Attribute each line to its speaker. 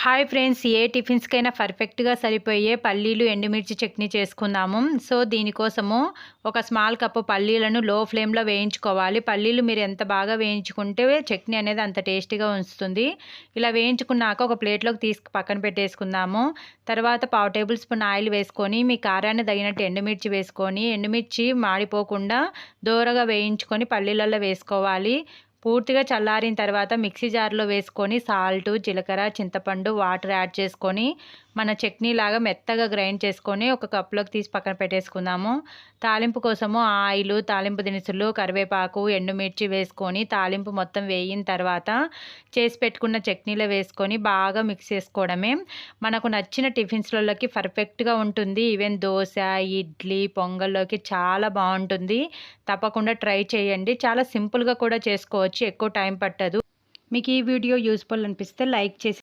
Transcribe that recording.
Speaker 1: Hi friends ఏ టిఫిన్స్కైనా పర్ఫెక్ట్గా సరిపోయే పల్లీలు ఎండుమిర్చి చట్నీ చేసుకుందాము. సో దీనికోసము ఒక స్మాల్ కప్పు పల్లీలను లో ఫ్లేమ్లో వేయించుకోవాలి. పల్లీలు మీరు ఎంత బాగా వేయించుకుంటే చట్నీ అనేది అంత టేస్టీగా ఉంచుతుంది. ఇలా వేయించుకున్నాక ఒక ప్లేట్లోకి తీసుకు పక్కన పెట్టేసుకుందాము. తర్వాత పావు టేబుల్ స్పూన్ ఆయిల్ వేసుకొని మీ కారాన్ని తగినట్టు ఎండుమిర్చి వేసుకొని ఎండుమిర్చి మాడిపోకుండా దూరగా వేయించుకొని పల్లీలలో వేసుకోవాలి. పూర్తిగా చల్లారిన తర్వాత మిక్సీ జార్లో వేసుకొని సాల్ట్ జీలకర్ర చింతపండు వాటర్ యాడ్ చేసుకొని మన చట్నీ లాగా మెత్తగా గ్రైండ్ చేసుకొని ఒక కప్లోకి తీసి పక్కన పెట్టేసుకుందాము. తాలింపు కోసము ఆయిల్ తాలింపు దినుసులు కరివేపాకు ఎండుమిర్చి వేసుకొని తాలింపు మొత్తం వేయిన తర్వాత చేసి పెట్టుకున్న చట్నీలో వేసుకొని బాగా మిక్స్ చేసుకోవడమే. మనకు నచ్చిన టిఫిన్స్లలోకి పర్ఫెక్ట్గా ఉంటుంది. ఈవెన్ దోశ ఇడ్లీ పొంగల్లోకి చాలా బాగుంటుంది. తప్పకుండా ట్రై చేయండి. చాలా సింపుల్గా కూడా చేసుకోవచ్చు. ఎక్కువ టైం పట్టదు. మీకు ఈ వీడియో యూస్ఫుల్ అనిపిస్తే లైక్ చేసి